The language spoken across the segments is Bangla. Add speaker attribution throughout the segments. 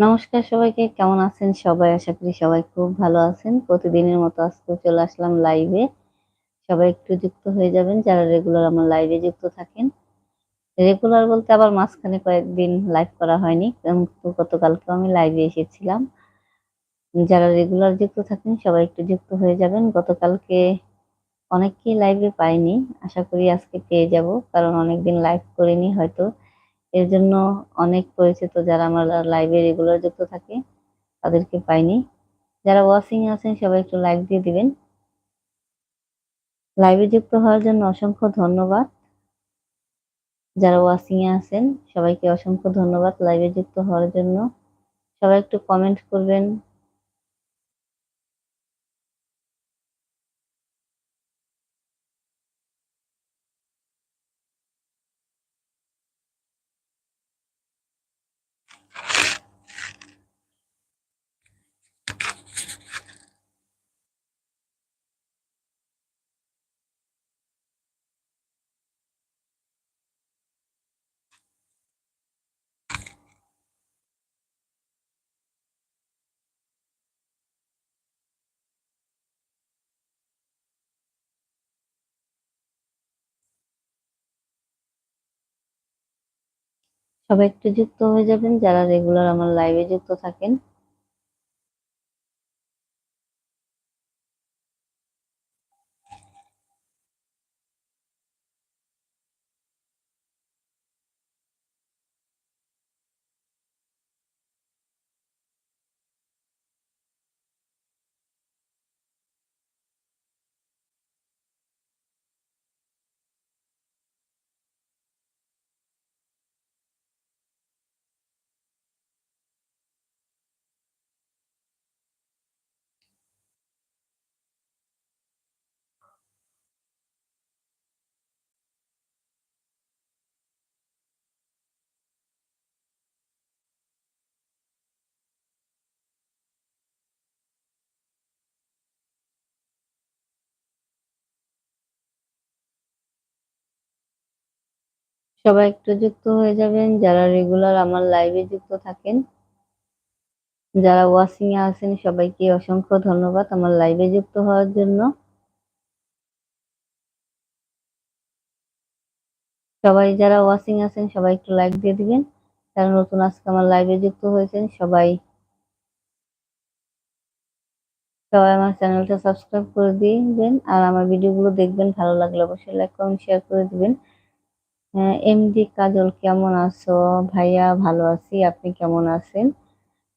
Speaker 1: নমস্কার সবাইকে, কেমন আছেন সবাই? আশা করি সবাই খুব ভালো আছেন। প্রতিদিনের মতো আজকে চলে আসলাম লাইভে সবাই একটু যুক্ত হয়ে যাবেন, যারা রেগুলার আমার লাইভে যুক্ত থাকেন। রেগুলার বলতে আবার মাঝখানে কয়েকদিন লাইভ করা হয়নি গতকালকে আমি লাইভে এসেছিলাম। যারা রেগুলার যুক্ত থাকেন, সবাই একটু যুক্ত হয়ে যাবেন। গতকালকে অনেককেই লাইভে পাইনি। আশা করি আজকে পেয়ে যাব, কারণ অনেকদিন লাইভ করিনি হয়তো। এর জন্য অনেক পরিচিত যারা আমার লাইভে রেগুলার যুক্ত থাকে, তাদেরকে পাইনি। যারা ওয়াচিং আছেন, সবাই একটু লাইক দিয়ে দিবেন। লাইভে যুক্ত হওয়ার জন্য অসংখ্য ধন্যবাদ। যারা ওয়াচিং এ আছেন, সবাইকে অসংখ্য ধন্যবাদ লাইভে যুক্ত হওয়ার জন্য। সবাই একটু কমেন্ট করবেন। সবাই একটু যুক্ত হয়ে যাবেন যারা রেগুলার আমার লাইভে যুক্ত থাকেন। সবাই একটু যুক্ত হয়ে যাবেন, যারা রেগুলার আমার লাইভে যুক্ত থাকেন, যারা ওয়াচিং এ আছেন, সবাইকে অসংখ্য ধন্যবাদ আমার লাইভে যুক্ত হওয়ার জন্য। সবাই যারা ওয়াচিং আছেন, সবাই একটু লাইক দিয়ে দিবেন। যারা নতুন আজকে আমার লাইভে যুক্ত হয়েছেন, সবাই সবাই আমার চ্যানেলটা সাবস্ক্রাইব করে দিবেন। আর আমার ভিডিওগুলো দেখবেন, ভালো লাগলে অবশ্যই লাইক কমেন্ট শেয়ার করে দিবেন। এমডি কাজল কেমন আছো? ভাইয়া ভালো আছি, আপনি কেমন আছেন?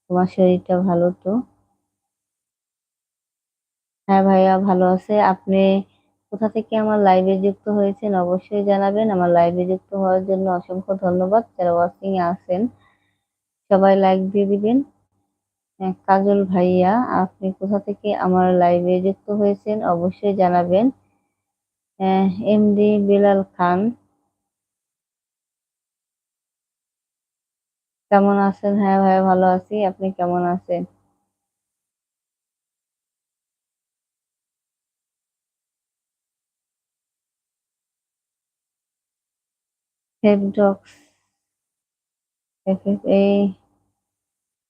Speaker 1: তোমার শরীরটা ভালো তো? হ্যাঁ ভাইয়া ভালো আছে। আপনি কোথা থেকে আমার লাইভে যুক্ত হয়েছেন অবশ্যই জানাবেন। আমার লাইভে যুক্ত হওয়ার জন্য অসংখ্য ধন্যবাদ। যারা ওয়াচিং এ আছেন, সবাই লাইক দিয়ে দিবেন। কাজল ভাইয়া, আপনি কোথা থেকে আমার লাইভে যুক্ত হয়েছেন অবশ্যই জানাবেন। এমডি বিলাল খান কেমন আছেন? হ্যাঁ ভাইয়া ভালো আছি। আপনি কেমন আছেন? ফেভডক্স F F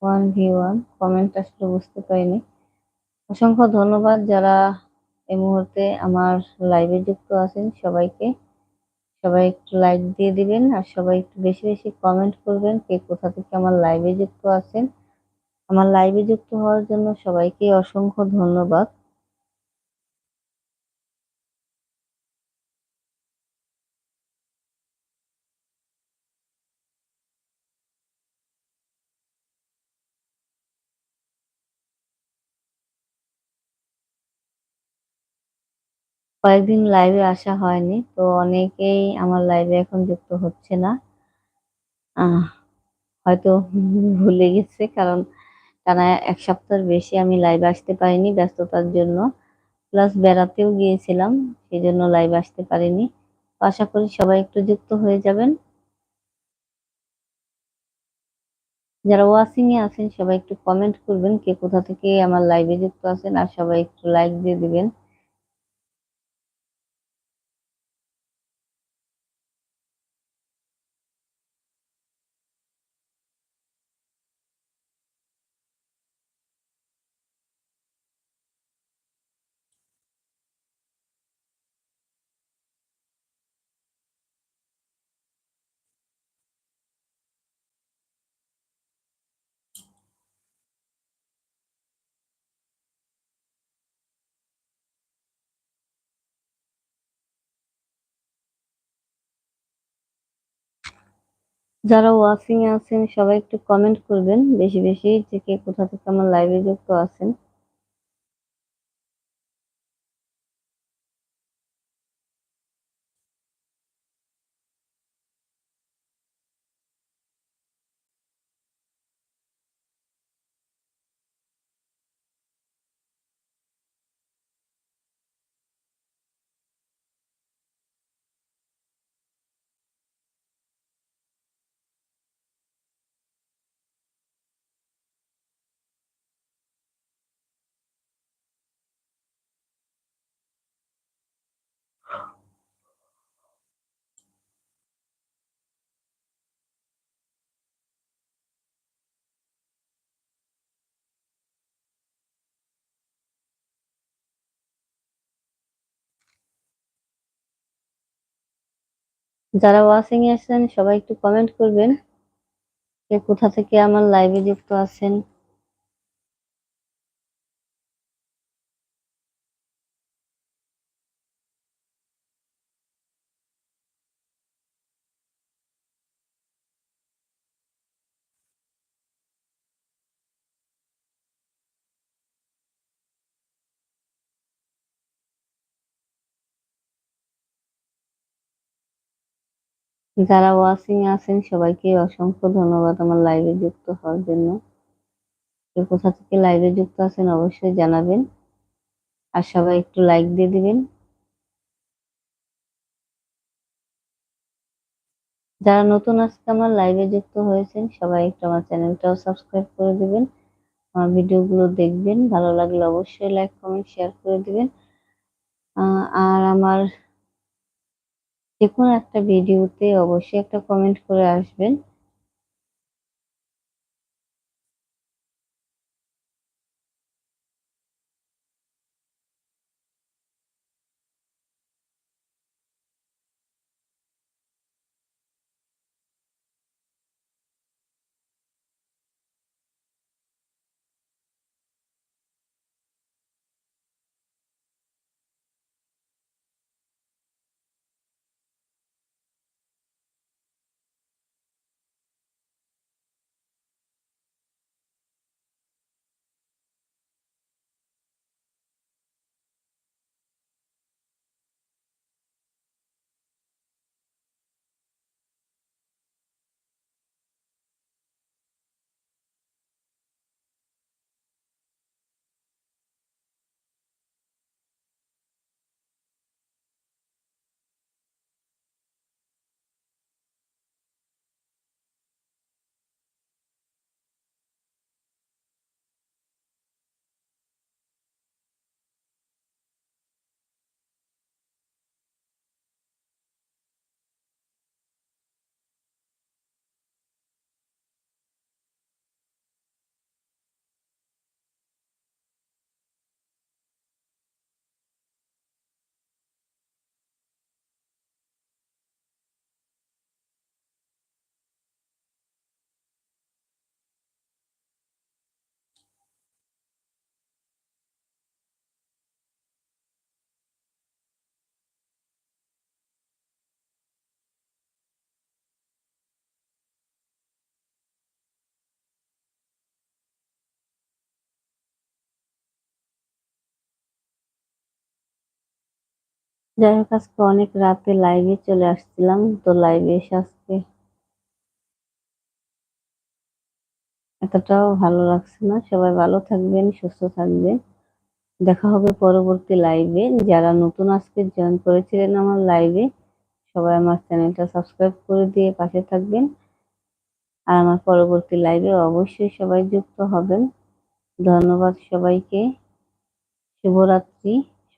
Speaker 1: one V one comment আসলে বুঝতে পারিনি। অসংখ্য ধন্যবাদ যারা এই মুহূর্তে আমার লাইভে যুক্ত আছেন সবাইকে। সবাই একটু লাইক দিয়ে দিবেন আর সবাই একটু বেশি বেশি কমেন্ট করবেন কে কোথা থেকে আমার লাইভে যুক্ত আছেন। আমার লাইভে যুক্ত হওয়ার জন্য সবাইকে অসংখ্য ধন্যবাদ। কয়েকদিন লাইভে আসা হয়নি, তো অনেকেই আমার লাইভে এখন যুক্ত হচ্ছে না। হয়তো ভুলে গেছে, কারণ টানা এক সপ্তাহের বেশি আমি লাইভে আসতে পারিনি ব্যস্ততার জন্য। প্লাস বেড়াতেও গিয়েছিলাম সেই জন্য লাইভে আসতে পারিনি। আশা করি সবাই একটু যুক্ত হয়ে যাবেন। যারা ওয়াচিং এ আছেন, সবাই একটু কমেন্ট করবেন, কে কোথা থেকে আমার লাইভে যুক্ত আছেন, আর সবাই একটু লাইক দিয়ে দিবেন। যারা ওয়াচিং আছেন, সবাই একটু কমেন্ট করবেন। বেশি বেশি যে কে কোথা থেকে আমার লাইভে যুক্ত আছেন। যারা ওয়াচিং এ আছেন সবাই একটু কমেন্ট করবেন কে কোথা থেকে আমার লাইভে যুক্ত আছেন। যারা ওয়াচিং আছেন, সবাইকে অসংখ্য ধন্যবাদ আমার লাইভে যুক্ত হওয়ার জন্য। কোথা থেকে লাইভে যুক্ত আছেন অবশ্যই জানাবেন। আর সবাই একটু লাইক দিয়ে দিবেন। যারা নতুন আজকে আমার লাইভে যুক্ত হয়েছেন, সবাই একটু আমার চ্যানেলটাও সাবস্ক্রাইব করে দিবেন। আমার ভিডিওগুলো দেখবেন। ভালো লাগলে অবশ্যই লাইক কমেন্ট শেয়ার করে দিবেন। আর আমার যে কোনো একটা ভিডিওতে অবশ্যই একটা কমেন্ট করে আসবেন। যাই হোক, আজকে অনেক রাতে লাইভে চলে আসছিলাম, তো লাইভে এসে আজকে এতটাও ভালো লাগছে না। সবাই ভালো থাকবেন, সুস্থ থাকবেন। দেখা হবে পরবর্তী লাইভে যারা নতুন আজকে জয়েন করেছিলেন আমার লাইভে সবাই আমার চ্যানেলটা সাবস্ক্রাইব করে দিয়ে পাশে থাকবেন। আর আমার পরবর্তী লাইভে অবশ্যই সবাই যুক্ত হবেন। ধন্যবাদ সবাইকে। শুভরাত্রি।